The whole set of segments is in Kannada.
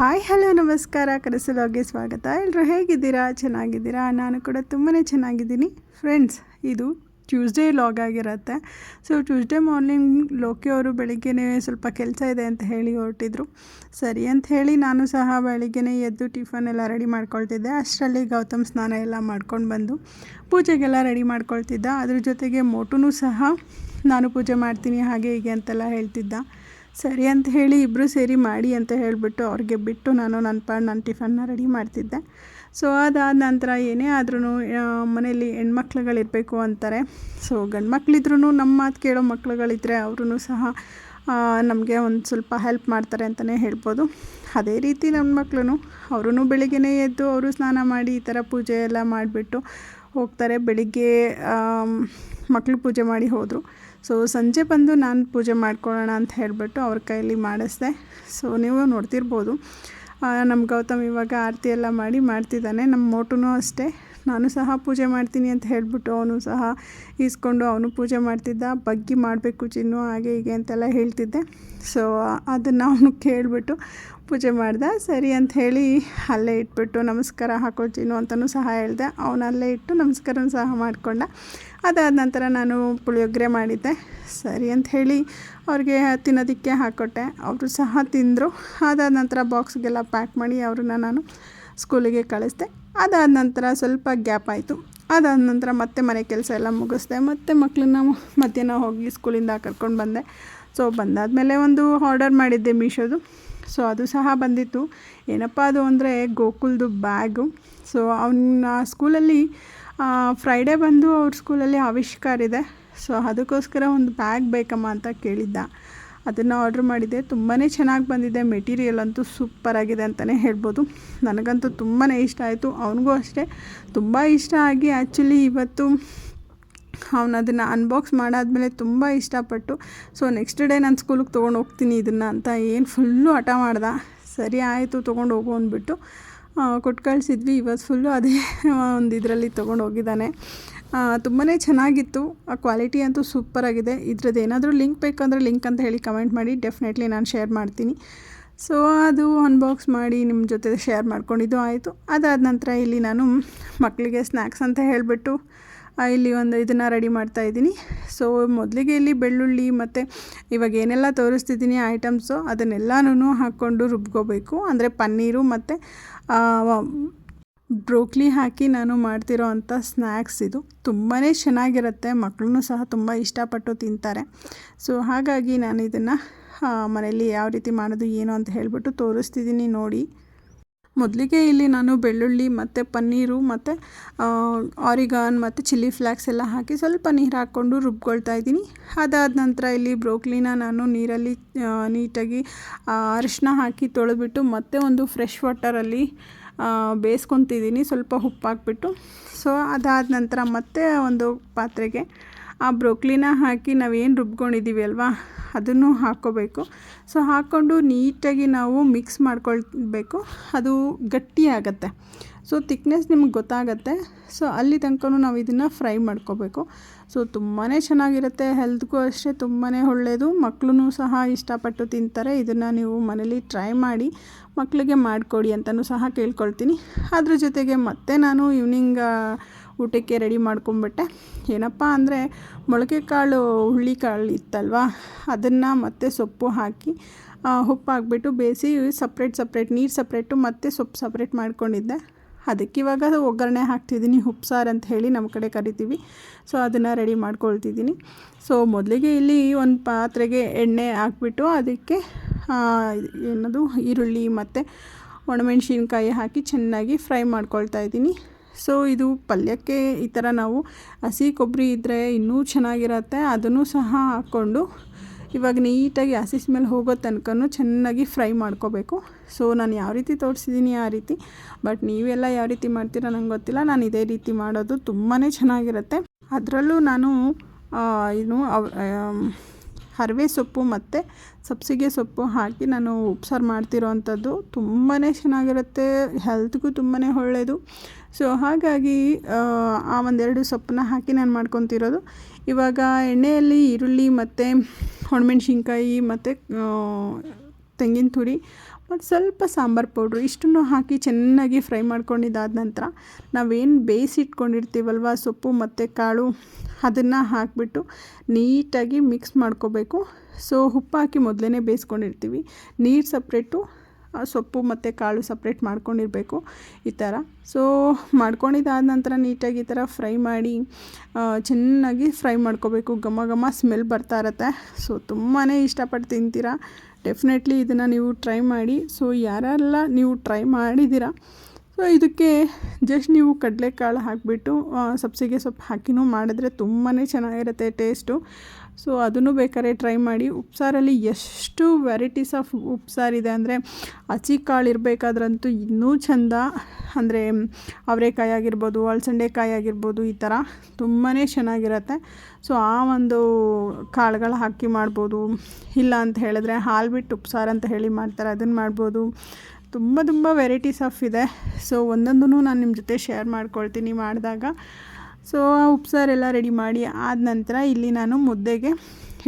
ಹಾಯ್, ಹಲೋ, ನಮಸ್ಕಾರ. ಕರೆಸಲೋಗಿ ಸ್ವಾಗತ. ಎಲ್ಲರೂ ಹೇಗಿದ್ದೀರಾ? ಚೆನ್ನಾಗಿದ್ದೀರಾ? ನಾನು ಕೂಡ ತುಂಬಾ ಚೆನ್ನಾಗಿದ್ದೀನಿ. ಫ್ರೆಂಡ್ಸ್ ಇದು ಟ್ಯೂಸ್ಡೇ ಲಾಗ್ ಆಗಿರುತ್ತೆ. ಸೊ ಟ್ಯೂಸ್ಡೇ ಮಾರ್ನಿಂಗ್ ಲೋಕಿ ಅವರು ಬೆಳಿಗ್ಗೆನೇ ಸ್ವಲ್ಪ ಕೆಲಸ ಇದೆ ಅಂತ ಹೇಳಿ ಹೊರಟಿದ್ರು. ಸರಿ ಅಂತ ಹೇಳಿ ನಾನು ಸಹ ಬೆಳಿಗ್ಗೆನೇ ಎದ್ದು ಟಿಫನ್ ಎಲ್ಲ ರೆಡಿ ಮಾಡ್ಕೊಳ್ತಿದ್ದೆ. ಅಷ್ಟರಲ್ಲಿ ಗೌತಮ್ ಸ್ನಾನ ಎಲ್ಲ ಮಾಡ್ಕೊಂಡು ಬಂದು ಪೂಜೆಗೆಲ್ಲ ರೆಡಿ ಮಾಡ್ಕೊಳ್ತಿದ್ದ. ಅದ್ರ ಜೊತೆಗೆ ಮೋಟುನೂ ಸಹ ನಾನು ಪೂಜೆ ಮಾಡ್ತೀನಿ, ಹಾಗೆ ಹೀಗೆ ಅಂತೆಲ್ಲ ಹೇಳ್ತಿದ್ದ. ಸರಿ ಅಂತ ಹೇಳಿ ಇಬ್ಬರು ಸೇರಿ ಮಾಡಿ ಅಂತ ಹೇಳಿಬಿಟ್ಟು ಅವ್ರಿಗೆ ಬಿಟ್ಟು ನಾನು ನನ್ನ ಪಾಡು ನನ್ನ ಟಿಫನ್ನ ರೆಡಿ ಮಾಡ್ತಿದ್ದೆ. ಸೊ ಅದಾದ ನಂತರ ಏನೇ ಆದ್ರೂ ಮನೆಯಲ್ಲಿ ಹೆಣ್ಮಕ್ಳುಗಳಿರಬೇಕು ಅಂತಾರೆ. ಸೊ ಗಂಡು ಮಕ್ಕಳಿದ್ರೂ ನಮ್ಮ ಮಾತು ಕೇಳೋ ಮಕ್ಳುಗಳಿದ್ರೆ ಅವ್ರೂ ಸಹ ನಮಗೆ ಒಂದು ಸ್ವಲ್ಪ ಹೆಲ್ಪ್ ಮಾಡ್ತಾರೆ ಅಂತಲೇ ಹೇಳ್ಬೋದು. ಅದೇ ರೀತಿ ನನ್ನ ಮಕ್ಕಳು ಅವ್ರೂ ಬೆಳಿಗ್ಗೆನೇ ಎದ್ದು ಅವರು ಸ್ನಾನ ಮಾಡಿ ಈ ಥರ ಪೂಜೆ ಎಲ್ಲ ಮಾಡಿಬಿಟ್ಟು ಹೋಗ್ತಾರೆ. ಬೆಳಿಗ್ಗೆ ಮಕ್ಕಳು ಪೂಜೆ ಮಾಡಿ ಹೋದರು. ಸೊ ಸಂಜೆ ಬಂದು ನಾನು ಪೂಜೆ ಮಾಡ್ಕೊಳ್ಳೋಣ ಅಂತ ಹೇಳಿಬಿಟ್ಟು ಅವ್ರ ಕೈಯಲ್ಲಿ ಮಾಡಿಸ್ದೆ. ಸೊ ನೀವು ನೋಡ್ತಿರ್ಬೋದು. ನಮ್ಮ ಗೌತಮ್ ಇವಾಗ ಆರತಿ ಎಲ್ಲ ಮಾಡಿ ಮಾಡ್ತಿದ್ದಾನೆ. ನಮ್ಮ ಮೋಟುನೂ ಅಷ್ಟೇ. ನಾನು ಸಹ ಪೂಜೆ ಮಾಡ್ತೀನಿ ಅಂತ ಹೇಳಿಬಿಟ್ಟು ಅವನು ಸಹ ಈಸ್ಕೊಂಡು ಅವನು ಪೂಜೆ ಮಾಡ್ತಿದ್ದ. ಬಗ್ಗಿ ಮಾಡಬೇಕು ಚಿನ್ನು ಹಾಗೆ ಹೀಗೆ ಅಂತೆಲ್ಲ ಹೇಳ್ತಿದ್ದೆ. ಸೊ ಅದನ್ನು ಅವನು ಕೇಳಿಬಿಟ್ಟು ಪೂಜೆ ಮಾಡ್ದೆ. ಸರಿ ಅಂತ ಹೇಳಿ ಅಲ್ಲೇ ಇಟ್ಬಿಟ್ಟು ನಮಸ್ಕಾರ ಹಾಕೊಳ್ತೀನೋ ಅಂತಲೂ ಸಹ ಹೇಳಿದೆ. ಅವನಲ್ಲೇ ಇಟ್ಟು ನಮಸ್ಕಾರನೂ ಸಹ ಮಾಡಿಕೊಂಡ. ಅದಾದ ನಂತರ ನಾನು ಪುಳಿಯೋಗರೆ ಮಾಡಿದ್ದೆ. ಸರಿ ಅಂತ ಹೇಳಿ ಅವ್ರಿಗೆ ತಿನ್ನೋದಕ್ಕೆ ಹಾಕ್ಕೊಟ್ಟೆ ಅವರು ಸಹ ತಿಂದರು. ಅದಾದ ನಂತರ ಬಾಕ್ಸ್ಗೆಲ್ಲ ಪ್ಯಾಕ್ ಮಾಡಿ ಅವ್ರನ್ನ ನಾನು ಸ್ಕೂಲಿಗೆ ಕಳಿಸ್ದೆ. ಅದಾದ ನಂತರ ಸ್ವಲ್ಪ ಗ್ಯಾಪ್ ಆಯಿತು. ಅದಾದ ನಂತರ ಮತ್ತೆ ಮನೆ ಕೆಲಸ ಎಲ್ಲ ಮುಗಿಸ್ದೆ. ಮತ್ತು ಮಕ್ಕಳನ್ನ ಮಧ್ಯಾಹ್ನ ಹೋಗಿ ಸ್ಕೂಲಿಂದ ಕರ್ಕೊಂಡು ಬಂದೆ. ಸೊ ಬಂದಾದಮೇಲೆ ಒಂದು ಆರ್ಡರ್ ಮಾಡಿದ್ದೆ ಮೀಶೋದು. ಸೊ ಅದು ಸಹ ಬಂದಿತ್ತು. ಏನಪ್ಪ ಅದು ಅಂದರೆ ಗೋಕುಲ್ದು ಬ್ಯಾಗು ಸೊ ಅವನ ಸ್ಕೂಲಲ್ಲಿ ಫ್ರೈಡೇ ಬಂದು ಅವ್ರ ಸ್ಕೂಲಲ್ಲಿ ಆವಿಷ್ಕಾರ ಇದೆ. ಸೊ ಅದಕ್ಕೋಸ್ಕರ ಒಂದು ಬ್ಯಾಗ್ ಬೇಕಮ್ಮ ಅಂತ ಕೇಳಿದ್ದ. ಅದನ್ನು ಆರ್ಡ್ರ್ ಮಾಡಿದ್ದೆ. ತುಂಬಾ ಚೆನ್ನಾಗಿ ಬಂದಿದೆ. ಮೆಟೀರಿಯಲ್ ಅಂತೂ ಸೂಪರಾಗಿದೆ ಅಂತಲೇ ಹೇಳ್ಬೋದು. ನನಗಂತೂ ತುಂಬಾ ಇಷ್ಟ ಆಯಿತು. ಅವನಿಗೂ ಅಷ್ಟೇ. ತುಂಬ ಇಷ್ಟ ಆಗಿ ಆ್ಯಕ್ಚುಲಿ ಇವತ್ತು ಅವನು ಅದನ್ನು ಅನ್ಬಾಕ್ಸ್ ಮಾಡಾದಮೇಲೆ ತುಂಬ ಇಷ್ಟಪಟ್ಟು ಸೊ ನೆಕ್ಸ್ಟ್ ಡೇ ನಾನು ಸ್ಕೂಲಿಗೆ ತೊಗೊಂಡು ಹೋಗ್ತೀನಿ ಇದನ್ನು ಅಂತ ಏನು ಫುಲ್ಲು ಹಠ ಮಾಡ್ದ. ಸರಿ ಆಯಿತು, ತೊಗೊಂಡು ಹೋಗು ಅಂದ್ಬಿಟ್ಟು ಕೊಟ್ಟು ಕಳಿಸಿದ್ವಿ. ಇವತ್ತು ಫುಲ್ಲು ಅದೇ ಒಂದು ಇದರಲ್ಲಿ ತೊಗೊಂಡು ಹೋಗಿದ್ದಾನೆ. ತುಂಬಾ ಚೆನ್ನಾಗಿತ್ತು. ಆ ಕ್ವಾಲಿಟಿ ಅಂತೂ ಸೂಪರಾಗಿದೆ ಇದ್ರದ್ದು ಏನಾದರೂ ಲಿಂಕ್ ಬೇಕಂದರೆ ಲಿಂಕ್ ಅಂತ ಹೇಳಿ ಕಮೆಂಟ್ ಮಾಡಿ ಡೆಫಿನೆಟ್ಲಿ ನಾನು ಶೇರ್ ಮಾಡ್ತೀನಿ. ಸೊ ಅದು ಅನ್ಬಾಕ್ಸ್ ಮಾಡಿ ನಿಮ್ಮ ಜೊತೆ ಶೇರ್ ಮಾಡ್ಕೊಂಡಿದ್ದು ಆಯಿತು. ಅದಾದ ನಂತರ ಇಲ್ಲಿ ನಾನು ಮಕ್ಕಳಿಗೆ ಸ್ನ್ಯಾಕ್ಸ್ ಅಂತ ಹೇಳಿಬಿಟ್ಟು ಇಲ್ಲಿ ಒಂದು ಇದನ್ನು ರೆಡಿ ಮಾಡ್ತಾ ಇದ್ದೀನಿ. ಸೊ ಮೊದಲಿಗೆ ಇಲ್ಲಿ ಬೆಳ್ಳುಳ್ಳಿ ಮತ್ತು ಇವಾಗ ಏನೆಲ್ಲ ತೋರಿಸ್ತಿದ್ದೀನಿ ಐಟಮ್ಸು ಅದನ್ನೆಲ್ಲನೂ ಹಾಕ್ಕೊಂಡು ರುಬ್ಕೋಬೇಕು. ಅಂದರೆ ಪನ್ನೀರು ಮತ್ತು ಬ್ರೋಕ್ಲಿ ಹಾಕಿ ನಾನು ಮಾಡ್ತಿರೋ ಅಂಥ ಸ್ನ್ಯಾಕ್ಸ್ ಇದು. ತುಂಬಾ ಚೆನ್ನಾಗಿರುತ್ತೆ. ಮಕ್ಕಳೂ ಸಹ ತುಂಬ ಇಷ್ಟಪಟ್ಟು ತಿಂತಾರೆ. ಸೊ ಹಾಗಾಗಿ ನಾನು ಇದನ್ನು ಮನೆಯಲ್ಲಿ ಯಾವ ರೀತಿ ಮಾಡೋದು, ಏನು ಅಂತ ಹೇಳಿಬಿಟ್ಟು ತೋರಿಸ್ತಿದ್ದೀನಿ ನೋಡಿ. ಮೊದಲಿಗೆ ಇಲ್ಲಿ ನಾನು ಬೆಳ್ಳುಳ್ಳಿ ಮತ್ತು ಪನ್ನೀರು ಮತ್ತು ಆರಿಗಾನ್ ಮತ್ತು ಚಿಲ್ಲಿ ಫ್ಲ್ಯಾಕ್ಸ್ ಎಲ್ಲ ಹಾಕಿ ಸ್ವಲ್ಪ ನೀರು ಹಾಕ್ಕೊಂಡು ರುಬ್ಕೊಳ್ತಾ ಇದ್ದೀನಿ. ಅದಾದ ನಂತರ ಇಲ್ಲಿ ಬ್ರೋಕ್ಲಿನ ನಾನು ನೀರಲ್ಲಿ ನೀಟಾಗಿ ಅರಿಶಿನ ಹಾಕಿ ತೊಳೆದ್ಬಿಟ್ಟು ಮತ್ತೆ ಒಂದು ಫ್ರೆಶ್ ವಾಟರಲ್ಲಿ ಬೇಯಿಸ್ಕೊತಿದ್ದೀನಿ ಸ್ವಲ್ಪ ಉಪ್ಪು ಹಾಕ್ಬಿಟ್ಟು. ಸೊ ಅದಾದ ನಂತರ ಮತ್ತೆ ಒಂದು ಪಾತ್ರೆಗೆ ಆ ಬ್ರೊಕ್ಲಿನ ಹಾಕಿ ನಾವೇನು ರುಬ್ಕೊಂಡಿದ್ದೀವಿ ಅಲ್ವಾ? ಅದನ್ನು ಹಾಕ್ಕೋಬೇಕು. ಸೊ ಹಾಕ್ಕೊಂಡು ನೀಟಾಗಿ ನಾವು ಮಿಕ್ಸ್ ಮಾಡ್ಕೊಳ್ಬೇಕು. ಅದು ಗಟ್ಟಿ ಆಗುತ್ತೆ. ಸೊ ತಿಕ್ನೆಸ್ ನಿಮ್ಗೆ ಗೊತ್ತಾಗತ್ತೆ. ಸೊ ಅಲ್ಲಿ ತನಕ ನಾವು ಇದನ್ನು ಫ್ರೈ ಮಾಡ್ಕೋಬೇಕು. ಸೊ ತುಂಬಾ ಚೆನ್ನಾಗಿರುತ್ತೆ. ಹೆಲ್ತ್ಗೂ ಅಷ್ಟೇ ತುಂಬಾ ಒಳ್ಳೆಯದು ಮಕ್ಕಳು ಸಹ ಇಷ್ಟಪಟ್ಟು ತಿಂತಾರೆ. ಇದನ್ನು ನೀವು ಮನೇಲಿ ಟ್ರೈ ಮಾಡಿ ಮಕ್ಕಳಿಗೆ ಮಾಡಿಕೊಡಿ ಅಂತಲೂ ಸಹ ಕೇಳ್ಕೊಳ್ತೀನಿ. ಅದ್ರ ಜೊತೆಗೆ ಮತ್ತೆ ನಾನು ಈವ್ನಿಂಗ್ ಊಟಕ್ಕೆ ರೆಡಿ ಮಾಡ್ಕೊಂಬಿಟ್ಟೆ. ಏನಪ್ಪ ಅಂದರೆ ಮೊಳಕೆ ಕಾಳು ಹುಳ್ಳಿ ಕಾಳು ಇತ್ತಲ್ವ? ಅದನ್ನು ಮತ್ತೆ ಸೊಪ್ಪು ಹಾಕಿ ಉಪ್ಪು ಹಾಕ್ಬಿಟ್ಟು ಬೇಯಿಸಿ ಸಪ್ರೇಟ್ ಸಪ್ರೇಟ್ ನೀರು ಸಪ್ರೇಟು ಮತ್ತು ಸೊಪ್ಪು ಸಪ್ರೇಟ್ ಮಾಡ್ಕೊಂಡಿದ್ದೆ. ಅದಕ್ಕೆ ಇವಾಗ ಒಗ್ಗರಣೆ ಹಾಕ್ತಿದ್ದೀನಿ ಉಪ್ಸಾರು ಅಂತ ಹೇಳಿ ನಮ್ಮ ಕಡೆ ಕರಿತೀವಿ. ಸೊ ಅದನ್ನು ರೆಡಿ ಮಾಡ್ಕೊಳ್ತಿದ್ದೀನಿ. ಸೊ ಮೊದಲಿಗೆ ಇಲ್ಲಿ ಒಂದು ಪಾತ್ರೆಗೆ ಎಣ್ಣೆ ಹಾಕ್ಬಿಟ್ಟು ಅದಕ್ಕೆ ಏನದು, ಈರುಳ್ಳಿ ಮತ್ತು ಒಣಮೆಣಸಿನ್ಕಾಯಿ ಹಾಕಿ ಚೆನ್ನಾಗಿ ಫ್ರೈ ಮಾಡ್ಕೊಳ್ತಾ ಇದ್ದೀನಿ. ಸೊ ಇದು ಪಲ್ಯಕ್ಕೆ ಈ ಥರ ನಾವು ಹಸಿ ಕೊಬ್ಬರಿ ಇದ್ದರೆ ಇನ್ನೂ ಚೆನ್ನಾಗಿರುತ್ತೆ. ಅದನ್ನು ಸಹ ಹಾಕ್ಕೊಂಡು ಇವಾಗ ನೀಟಾಗಿ ಹಸಿ ಸ್ಮೆಲ್ ಹೋಗೋ ತನಕ ಚೆನ್ನಾಗಿ ಫ್ರೈ ಮಾಡ್ಕೋಬೇಕು. ಸೊ ನಾನು ಯಾವ ರೀತಿ ತೋರಿಸಿದ್ದೀನಿ ಆ ರೀತಿ, ಬಟ್ ನೀವೆಲ್ಲ ಯಾವ ರೀತಿ ಮಾಡ್ತೀರಾ ನಂಗೆ ಗೊತ್ತಿಲ್ಲ. ನಾನು ಇದೇ ರೀತಿ ಮಾಡೋದು ತುಂಬಾ ಚೆನ್ನಾಗಿರುತ್ತೆ. ಅದರಲ್ಲೂ ನಾನು ಏನು ಹರವೆ ಸೊಪ್ಪು ಮತ್ತು ಸಬ್ಸಿಗೆ ಸೊಪ್ಪು ಹಾಕಿ ನಾನು ಉಪ್ಸಾರು ಮಾಡ್ತಿರೋ ಅಂಥದ್ದು ತುಂಬಾ ಚೆನ್ನಾಗಿರುತ್ತೆ ಹೆಲ್ತ್ಗೂ ತುಂಬಾ ಒಳ್ಳೆಯದು ಸೊ ಹಾಗಾಗಿ, ಆ ಒಂದೆರಡು ಸೊಪ್ಪನ್ನ ಹಾಕಿ ನಾನು ಮಾಡ್ಕೊತಿರೋದು. ಇವಾಗ ಎಣ್ಣೆಯಲ್ಲಿ ಈರುಳ್ಳಿ ಮತ್ತು ಒಣಮೆಣ್ಸಿನ್ಕಾಯಿ ಮತ್ತು ತೆಂಗಿನ ತುರಿ ಮತ್ತು ಸ್ವಲ್ಪ ಸಾಂಬಾರು ಪೌಡ್ರು ಇಷ್ಟನ್ನು ಹಾಕಿ ಚೆನ್ನಾಗಿ ಫ್ರೈ ಮಾಡ್ಕೊಂಡಿದ್ದಾದ ನಂತರ ನಾವೇನು ಬೇಯಿಸಿಟ್ಕೊಂಡಿರ್ತೀವಲ್ವ ಸೊಪ್ಪು ಮತ್ತು ಕಾಳು, ಅದನ್ನು ಹಾಕಿಬಿಟ್ಟು ನೀಟಾಗಿ ಮಿಕ್ಸ್ ಮಾಡ್ಕೋಬೇಕು. ಸೊ, ಉಪ್ಪು ಹಾಕಿ ಮೊದಲೇ ಬೇಯಿಸ್ಕೊಂಡಿರ್ತೀವಿ. ನೀರು ಸಪ್ರೇಟು ಸೊಪ್ಪು ಮತ್ತು ಕಾಳು ಸಪ್ರೇಟ್ ಮಾಡ್ಕೊಂಡಿರಬೇಕು ಈ ಥರ. ಸೊ, ಮಾಡ್ಕೊಂಡಿದ್ದಾದ ನಂತರ ನೀಟಾಗಿ ಈ ಥರ ಫ್ರೈ ಮಾಡಿ ಚೆನ್ನಾಗಿ ಫ್ರೈ ಮಾಡ್ಕೋಬೇಕು. ಘಮ ಘಮ ಸ್ಮೆಲ್ ಬರ್ತಾ ಇರತ್ತೆ. ಸೊ ತುಂಬಾ ಇಷ್ಟಪಟ್ಟು ತಿಂತೀರಾ. ಡೆಫಿನೆಟ್ಲಿ ಇದನ್ನು ನೀವು ಟ್ರೈ ಮಾಡಿ. ಸೊ ಯಾರೆಲ್ಲ ನೀವು ಟ್ರೈ ಮಾಡಿದ್ದೀರಾ? ಸೊ ಇದಕ್ಕೆ ಜಸ್ಟ್ ನೀವು ಕಡಲೆಕಾಳು ಹಾಕಿಬಿಟ್ಟು ಸಬ್ಸಿಗೆ ಸೊಪ್ಪು ಹಾಕಿನೂ ಮಾಡಿದ್ರೆ ತುಂಬಾ ಚೆನ್ನಾಗಿರುತ್ತೆ ಟೇಸ್ಟು ಸೊ ಅದನ್ನು ಬೇಕಾದ್ರೆ ಟ್ರೈ ಮಾಡಿ. ಉಪ್ಸಾರಲ್ಲಿ ಎಷ್ಟು ವೆರೈಟೀಸ್ ಆಫ್ ಉಪ್ಸಾರಿದೆ ಅಂದರೆ ಹಸಿ ಕಾಳು ಇರಬೇಕಾದ್ರಂತೂ ಇನ್ನೂ ಚೆಂದ. ಅಂದರೆ ಅವರೆಕಾಯಿ ಆಗಿರ್ಬೋದು ಅಳಸಂಡೆಕಾಯಿ ಆಗಿರ್ಬೋದು, ಈ ಥರ ತುಂಬಾ ಚೆನ್ನಾಗಿರುತ್ತೆ. ಸೊ ಆ ಒಂದು ಕಾಳುಗಳು ಹಾಕಿ ಮಾಡ್ಬೋದು. ಇಲ್ಲ ಅಂತ ಹೇಳಿದ್ರೆ ಹಾಲು ಬಿಟ್ಟು ಉಪ್ಸಾರು ಅಂತ ಹೇಳಿ ಮಾಡ್ತಾರೆ, ಅದನ್ನು ಮಾಡ್ಬೋದು. ತುಂಬ ತುಂಬ ವೆರೈಟೀಸ್ ಆಫ್ ಇದೆ. ಸೊ ಒಂದೊಂದೂ ನಾನು ನಿಮ್ಮ ಜೊತೆ ಶೇರ್ ಮಾಡ್ಕೊಳ್ತೀನಿ ಮಾಡಿದಾಗ. ಸೊ, ಆ ಉಪ್ಸಾರೆಲ್ಲ ರೆಡಿ ಮಾಡಿ ಆದ ನಂತರ ಇಲ್ಲಿ ನಾನು ಮುದ್ದೆಗೆ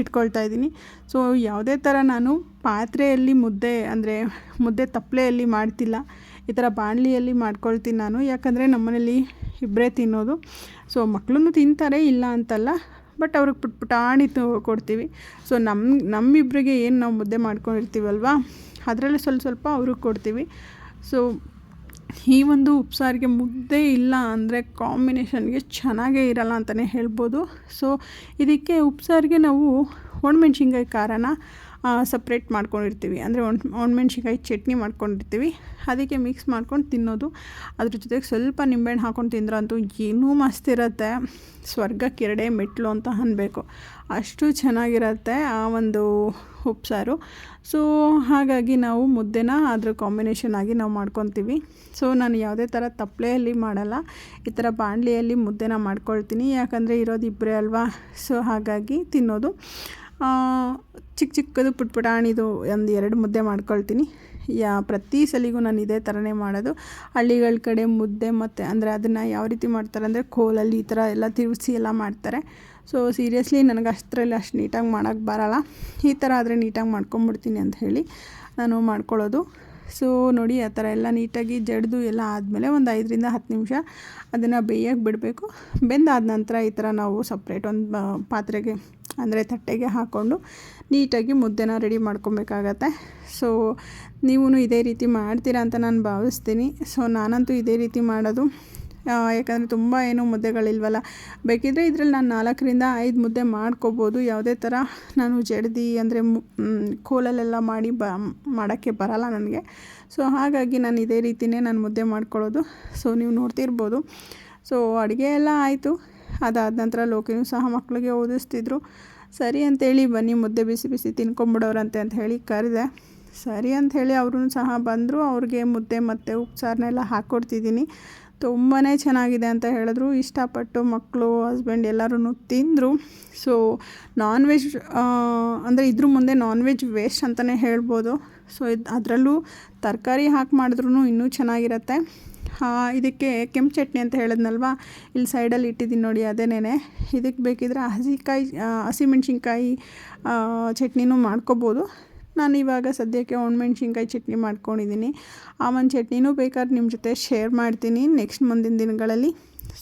ಇಟ್ಕೊಳ್ತಾ ಇದ್ದೀನಿ. ಸೊ, ಯಾವುದೇ ಥರ ನಾನು ಪಾತ್ರೆಯಲ್ಲಿ ಮುದ್ದೆ, ಅಂದರೆ ಮುದ್ದೆ ತಪ್ಪಲೆಯಲ್ಲಿ ಮಾಡ್ತಿಲ್ಲ. ಈ ಥರ ಬಾಣಲಿಯಲ್ಲಿ ಮಾಡ್ಕೊಳ್ತೀನಿ ನಾನು. ಯಾಕಂದರೆ ನಮ್ಮನೇಲಿ ಇಬ್ಬರೇ ತಿನ್ನೋದು. ಸೊ ಮಕ್ಕಳೂ ತಿಂತಾರೆ, ಇಲ್ಲ ಅಂತಲ್ಲ, ಬಟ್ ಅವ್ರಿಗೆ ಪುಟ್ ಪುಟಾಣಿ ಕೊಡ್ತೀವಿ. ಸೊ ನಮ್ಮ ನಮ್ಮಿಬ್ಬರಿಗೆ ಏನು ನಾವು ಮುದ್ದೆ ಮಾಡ್ಕೊಂಡಿರ್ತೀವಲ್ವ, ಅದರಲ್ಲಿ ಸ್ವಲ್ಪ ಸ್ವಲ್ಪ ಅವ್ರಿಗೆ ಕೊಡ್ತೀವಿ. ಸೊ ಈ ಒಂದು ಉಪ್ಸಾರಿಗೆ ಮುದ್ದೆ ಇಲ್ಲ ಅಂದರೆ ಕಾಂಬಿನೇಷನ್ಗೆ ಚೆನ್ನಾಗೇ ಇರಲ್ಲ ಅಂತಲೇ ಹೇಳ್ಬೋದು. ಸೊ ಇದಕ್ಕೆ ಉಪ್ಸಾರಿಗೆ ನಾವು ಒಣಮೆಣ್ಸಿನ್ಕಾಯಿ ಖಾರನ ಸಪ್ರೇಟ್ ಮಾಡ್ಕೊಂಡಿರ್ತೀವಿ. ಅಂದರೆ ಒಣ, ಒಣಮೆಣ್ಸಿನ್ಕಾಯಿ ಚಟ್ನಿ ಮಾಡ್ಕೊಂಡಿರ್ತೀವಿ. ಅದಕ್ಕೆ ಮಿಕ್ಸ್ ಮಾಡ್ಕೊಂಡು ತಿನ್ನೋದು. ಅದ್ರ ಜೊತೆಗೆ ಸ್ವಲ್ಪ ನಿಂಬೆಹಣ್ಣು ಹಾಕ್ಕೊಂಡು ತಿಂದ್ರಂತೂ ಏನೂ ಮಸ್ತ್ ಇರುತ್ತೆ. ಸ್ವರ್ಗಕ್ಕೆ ಎರಡೇ ಮೆಟ್ಲು ಅಂತ ಅನ್ಬೇಕು. ಅಷ್ಟು ಚೆನ್ನಾಗಿರುತ್ತೆ ಆ ಒಂದು ಉಪ್ಸಾರು ಸೊ ಹಾಗಾಗಿ ನಾವು ಮುದ್ದೆನ ಅದ್ರ ಕಾಂಬಿನೇಷನ್ ಆಗಿ ನಾವು ಮಾಡ್ಕೊತೀವಿ. ಸೊ ನಾನು ಯಾವುದೇ ಥರ ತಪ್ಪಲೆಯಲ್ಲಿ ಮಾಡಲ್ಲ. ಈ ಥರ ಬಾಣಲಿಯಲ್ಲಿ ಮುದ್ದೆನ ಮಾಡ್ಕೊಳ್ತೀನಿ. ಯಾಕಂದರೆ ಇರೋದು ಇಬ್ಬರೇ ಅಲ್ವಾ? ಸೊ ಹಾಗಾಗಿ ತಿನ್ನೋದು. ಚಿಕ್ಕ ಚಿಕ್ಕದು ಪುಟ್ ಪುಟಾಣಿದು ಒಂದು ಎರಡು ಮುದ್ದೆ ಮಾಡ್ಕೊಳ್ತೀನಿ. ಯಾ, ಪ್ರತಿ ಸಲಿಗೂ ನಾನು ಇದೇ ಥರನೇ ಮಾಡೋದು. ಹಳ್ಳಿಗಳ ಕಡೆ ಮುದ್ದೆ ಮತ್ತು ಅಂದರೆ ಅದನ್ನು ಯಾವ ರೀತಿ ಮಾಡ್ತಾರೆ ಅಂದರೆ ಕೋಲಲ್ಲಿ ಈ ಥರ ಎಲ್ಲ ತಿರುಗಿಸಿ ಎಲ್ಲ ಮಾಡ್ತಾರೆ. ಸೊ ಸೀರಿಯಸ್ಲಿ ನನಗೆ ಅಷ್ಟರಲ್ಲಿ ಅಷ್ಟು ನೀಟಾಗಿ ಮಾಡೋಕ್ಕೆ ಬರೋಲ್ಲ. ಈ ಥರ ಆದರೆ ನೀಟಾಗಿ ಮಾಡ್ಕೊಂಬಿಡ್ತೀನಿ ಅಂತ ಹೇಳಿ ನಾನು ಮಾಡ್ಕೊಳ್ಳೋದು. ಸೊ ನೋಡಿ ಆ ಥರ ಎಲ್ಲ ನೀಟಾಗಿ ಜಡ್ದು ಎಲ್ಲ ಆದಮೇಲೆ ಒಂದು ಐದರಿಂದ ಹತ್ತು ನಿಮಿಷ ಅದನ್ನು ಬೇಯಕ್ಕೆ ಬಿಡಬೇಕು. ಬೆಂದಾದ ನಂತರ ಈ ಥರ ನಾವು ಸಪ್ರೇಟ್ ಒಂದು ಪಾತ್ರೆಗೆ ಅಂದರೆ ತಟ್ಟೆಗೆ ಹಾಕ್ಕೊಂಡು ನೀಟಾಗಿ ಮುದ್ದೆನ ರೆಡಿ ಮಾಡ್ಕೊಬೇಕಾಗತ್ತೆ. ಸೊ ನೀವು ಇದೇ ರೀತಿ ಮಾಡ್ತೀರಾ ಅಂತ ನಾನು ಭಾವಿಸ್ತೀನಿ. ಸೊ ನಾನಂತೂ ಇದೇ ರೀತಿ ಮಾಡೋದು. ಯಾಕಂದರೆ ತುಂಬ ಏನು ಮುದ್ದೆಗಳಿಲ್ವಲ್ಲ. ಬೇಕಿದ್ದರೆ ಇದರಲ್ಲಿ ನಾನು ನಾಲ್ಕರಿಂದ ಐದು ಮುದ್ದೆ ಮಾಡ್ಕೋಬೋದು. ಯಾವುದೇ ಥರ ನಾನು ಜಡ್ದಿ ಅಂದರೆ ಕೋಲಲ್ಲೆಲ್ಲ ಮಾಡಿ ಬ, ಮಾಡೋಕ್ಕೆ ಬರಲ್ಲ ನನಗೆ. ಸೊ ಹಾಗಾಗಿ ನಾನು ಇದೇ ರೀತಿಯೇ ನಾನು ಮುದ್ದೆ ಮಾಡ್ಕೊಳ್ಳೋದು. ಸೊ ನೀವು ನೋಡ್ತಿರ್ಬೋದು. ಸೊ ಅಡುಗೆ ಎಲ್ಲ ಆಯಿತು. ಅದಾದ ನಂತರ ಲೋಕಿನೂ ಸಹ ಮಕ್ಕಳಿಗೆ ಓದಿಸ್ತಿದ್ರು. ಸರಿ ಅಂತೇಳಿ ಬನ್ನಿ, ಮುದ್ದೆ ಬಿಸಿ ಬಿಸಿ ತಿನ್ಕೊಂಬಿಡೋರಂತೆ ಅಂತ ಹೇಳಿ ಕರೆದೆ. ಸರಿ ಅಂಥೇಳಿ ಅವರು ಸಹ ಬಂದರು. ಅವ್ರಿಗೆ ಮುದ್ದೆ ಮತ್ತು ಉಪ್ಸಾರನ್ನೆಲ್ಲ ಹಾಕ್ಕೊಡ್ತಿದ್ದೀನಿ ತುಂಬಾ ಚೆನ್ನಾಗಿದೆ ಅಂತ ಹೇಳಿದ್ರು. ಇಷ್ಟಪಟ್ಟು ಮಕ್ಕಳು, ಹಸ್ಬೆಂಡ್ ಎಲ್ಲರೂ ತಿಂದರು. ಸೊ ನಾನ್ ವೆಜ್ ಅಂದರೆ ಇದ್ರ ಮುಂದೆ ನಾನ್ ವೆಜ್ ವೇಸ್ಟ್ ಅಂತಲೇ ಹೇಳ್ಬೋದು. ಸೊ, ಇದು ಅದರಲ್ಲೂ ತರಕಾರಿ ಹಾಕಿ ಮಾಡಿದ್ರೂ ಇನ್ನೂ ಚೆನ್ನಾಗಿರುತ್ತೆ. ಇದಕ್ಕೆ ಕೆಂಪು ಚಟ್ನಿ ಅಂತ ಹೇಳಿದ್ನಲ್ವ? ಇಲ್ಲಿ ಸೈಡಲ್ಲಿ ಇಟ್ಟಿದ್ದೀನಿ ನೋಡಿ ಅದೇನೇ ಇದಕ್ಕೆ ಬೇಕಿದ್ರೆ ಹಸಿಕಾಯಿ ಹಸಿಮೆಣ್ಸಿನ್ಕಾಯಿ ಚಟ್ನಿನೂ ಮಾಡ್ಕೋಬೋದು. ನಾನು ಇವಾಗ ಸದ್ಯಕ್ಕೆ ಒಣಮೆಣ್ಸಿನ್ಕಾಯಿ ಚಟ್ನಿ ಮಾಡ್ಕೊಂಡಿದ್ದೀನಿ. ಆ ಒಂದು ಚಟ್ನಿನೂ ಬೇಕಾದ್ರೆ ನಿಮ್ಮ ಜೊತೆ ಶೇರ್ ಮಾಡ್ತೀನಿ ನೆಕ್ಸ್ಟ್ ಮುಂದಿನ ದಿನಗಳಲ್ಲಿ.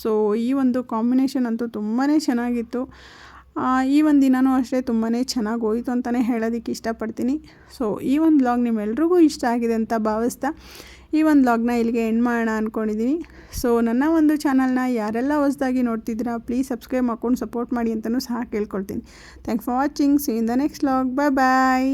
ಸೊ ಈ ಒಂದು ಕಾಂಬಿನೇಷನ್ ಅಂತೂ ತುಂಬಾ ಚೆನ್ನಾಗಿತ್ತು. ಈ ಒಂದು ದಿನವೂ ಅಷ್ಟೇ ತುಂಬಾ ಚೆನ್ನಾಗಿ ಹೋಯಿತು ಅಂತಲೇ ಹೇಳೋದಕ್ಕೆ ಇಷ್ಟಪಡ್ತೀನಿ. ಸೊ ಈ ಒಂದು ಬ್ಲಾಗ್ ನಿಮ್ಮೆಲ್ರಿಗೂ ಇಷ್ಟ ಆಗಿದೆ ಅಂತ ಭಾವಿಸ್ತಾ ಈ ಒಂದು ಬ್ಲಾಗ್ನ ಇಲ್ಲಿಗೆ ಎಂಡ್ ಮಾಡೋಣ ಅಂದ್ಕೊಂಡಿದ್ದೀನಿ ಸೊ ನನ್ನ ಒಂದು ಚಾನಲ್ನ ಯಾರೆಲ್ಲ ಹೊಸದಾಗಿ ನೋಡ್ತಿದ್ದೀರಾ ಪ್ಲೀಸ್ ಸಬ್ಸ್ಕ್ರೈಬ್ ಮಾಡ್ಕೊಂಡು ಸಪೋರ್ಟ್ ಮಾಡಿ ಅಂತಲೂ ಸಹ ಕೇಳ್ಕೊಳ್ತೀನಿ. Thanks for watching see in the next blog bye bye